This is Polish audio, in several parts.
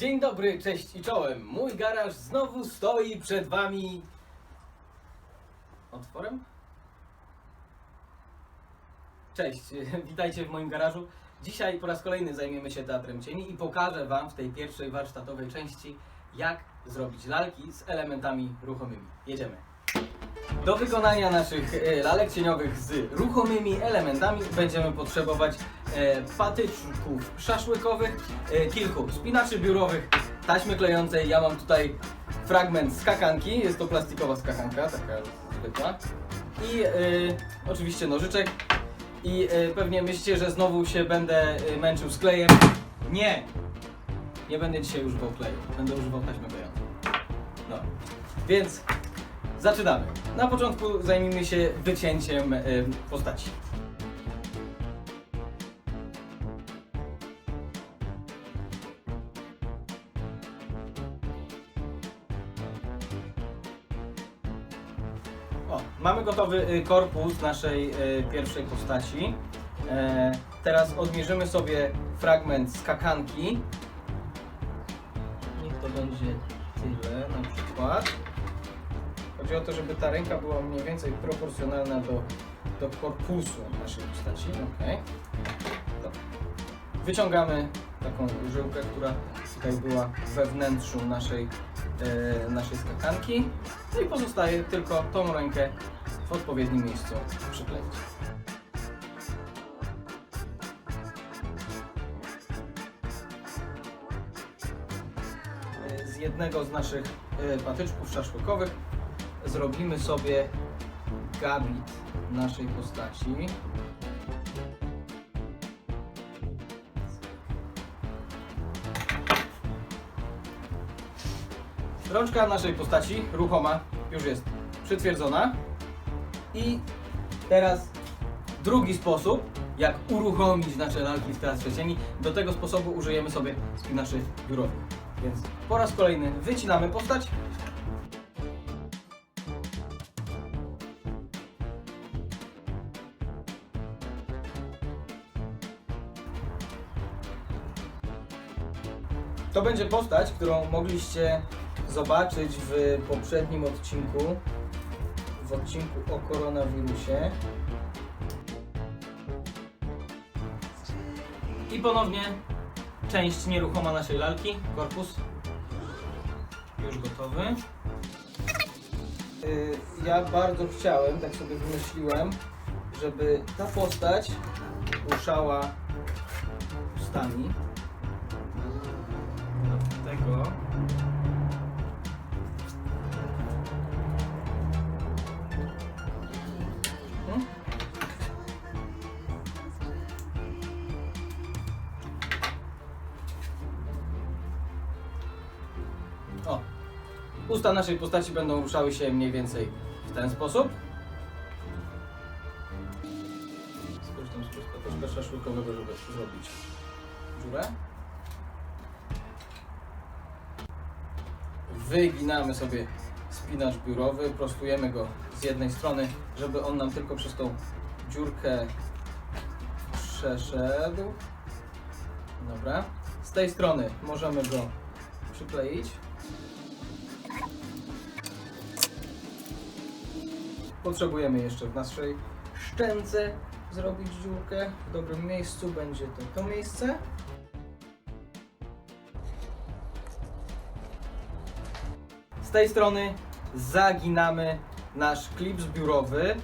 Dzień dobry, cześć i czołem. Mój garaż znowu stoi przed wami. Otworem? Cześć, witajcie w moim garażu. Dzisiaj po raz kolejny zajmiemy się teatrem cieni i pokażę wam w tej pierwszej warsztatowej części, jak zrobić lalki z elementami ruchomymi. Jedziemy. Do wykonania naszych e, lalek cieniowych z ruchomymi elementami będziemy potrzebować e, patyczków szaszłykowych, e, kilku spinaczy biurowych, taśmy klejącej. Ja mam tutaj fragment skakanki, jest to plastikowa skakanka, taka zwykła. I e, oczywiście nożyczek. I e, pewnie myślicie, że znowu się będę e, męczył z klejem. Nie! Nie będę dzisiaj używał kleju, będę używał taśmy klejącej. No, więc Zaczynamy. Na początku zajmijmy się wycięciem y, postaci. O, mamy gotowy y, korpus naszej y, pierwszej postaci. Teraz odmierzymy sobie fragment skakanki. Niech to będzie tyle na przykład. Chodzi o to, żeby ta ręka była mniej więcej proporcjonalna do, do korpusu naszej postaci. Okay. Wyciągamy taką żyłkę, która tutaj była we wnętrzu naszej, e, naszej skakanki. No i pozostaje tylko tą rękę w odpowiednim miejscu przykleić. E, Z jednego z naszych e, patyczków szaszłykowych zrobimy sobie gabit naszej postaci. Rączka naszej postaci, ruchoma, już jest przytwierdzona. I teraz drugi sposób, jak uruchomić nasze lalki w teatrze cieni. Do tego sposobu użyjemy sobie spinaczy biurowych. Więc po raz kolejny wycinamy postać, To będzie postać, którą mogliście zobaczyć w poprzednim odcinku, w odcinku o koronawirusie. I ponownie część nieruchoma naszej lalki, korpus. Już gotowy. Y, Ja bardzo chciałem, tak sobie wymyśliłem, żeby ta postać ruszała ustami usta naszej postaci będą ruszały się mniej więcej w ten sposób. Skorzystam z troszkę szaszłykowego, żeby zrobić dziurę. wyginamy sobie spinacz biurowy, prostujemy go z jednej strony, żeby on nam tylko przez tą dziurkę przeszedł. Dobra. Z tej strony możemy go przykleić. Potrzebujemy jeszcze w naszej szczęce zrobić dziurkę. W dobrym miejscu będzie to to miejsce. Z tej strony zaginamy nasz klips biurowy,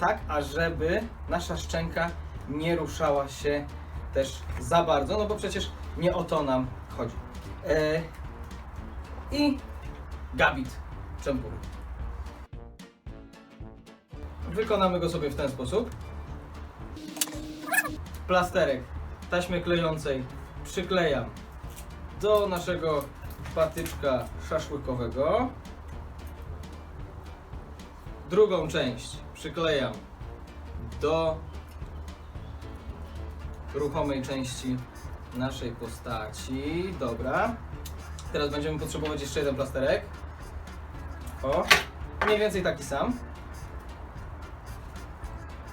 tak ażeby nasza szczęka nie ruszała się też za bardzo, no bo przecież nie o to nam chodzi. E, I gabit czempury. Wykonamy go sobie w ten sposób. Plasterek taśmy klejącej przyklejam do naszego patyczka szaszłykowego. Drugą część przyklejam do ruchomej części naszej postaci. Dobra. Teraz będziemy potrzebować jeszcze jeden plasterek. O, mniej więcej taki sam.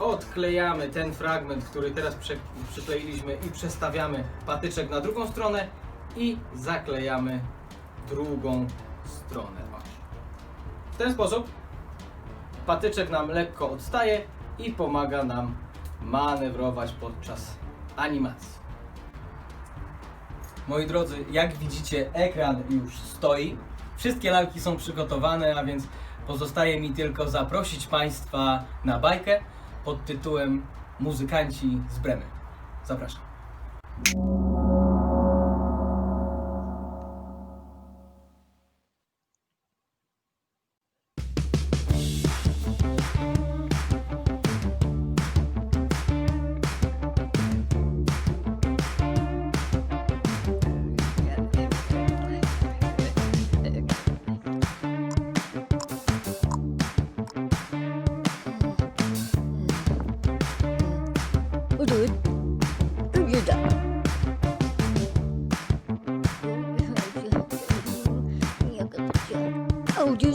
Odklejamy ten fragment, który teraz prze, przykleiliśmy i przestawiamy patyczek na drugą stronę i zaklejamy drugą stronę. W ten sposób patyczek nam lekko odstaje i pomaga nam manewrować podczas animacji. Moi drodzy, jak widzicie, ekran już stoi. Wszystkie lalki są przygotowane, a więc pozostaje mi tylko zaprosić Państwa na bajkę pod tytułem Muzykanci z Bremy. Zapraszam. Audio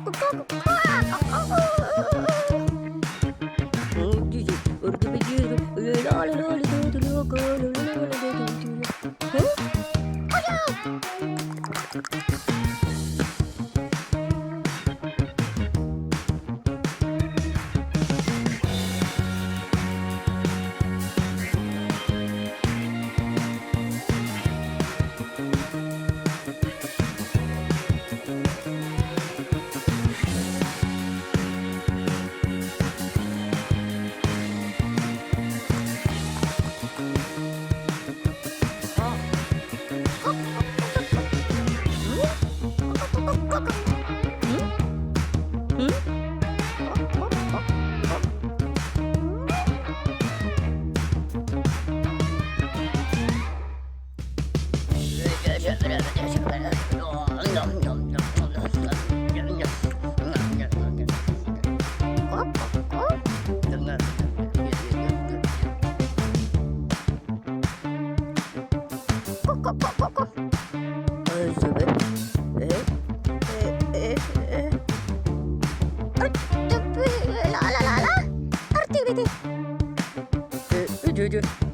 Dude, dude.